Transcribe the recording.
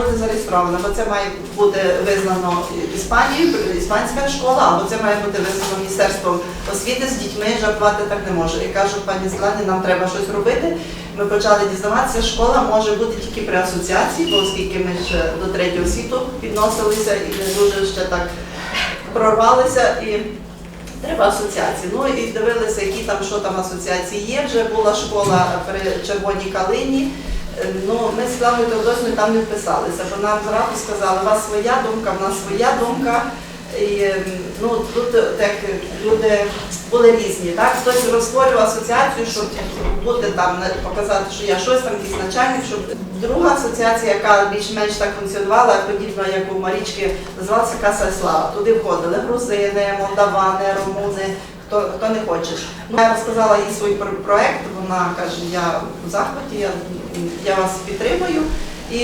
бути зареєстровано, бо це має бути визнано Іспанією, іспанська школа, або це має бути визнано Міністерством освіти з дітьми жартувати так не може. І кажуть, пані Зелені, нам треба щось робити. Ми почали дізнаватися, школа може бути тільки при асоціації, бо оскільки ми ще до третього світу відносилися і не дуже ще так прорвалися. І Треба асоціації. Ну і дивилися, які там, що там асоціації є. Вже була школа при Червоній Калині. Е, Ну, ми з Славою Теодосною там не вписалися, бо нам зразу сказали, у вас своя думка, в нас своя думка. І ну, тут так люди були різні. Так? Хтось розтворював асоціацію, щоб бути там, показати, що я щось там, якийсь начальник, щоб друга асоціація, яка більш-менш так функціонувала, подібно як у Марічки, називалася Каса Слава. Туди входили грузини, молдавани, румуни, хто, хто не хоче. Ну, я розказала їй свій про- проект, вона каже, я в захваті, я, я вас підтримую. І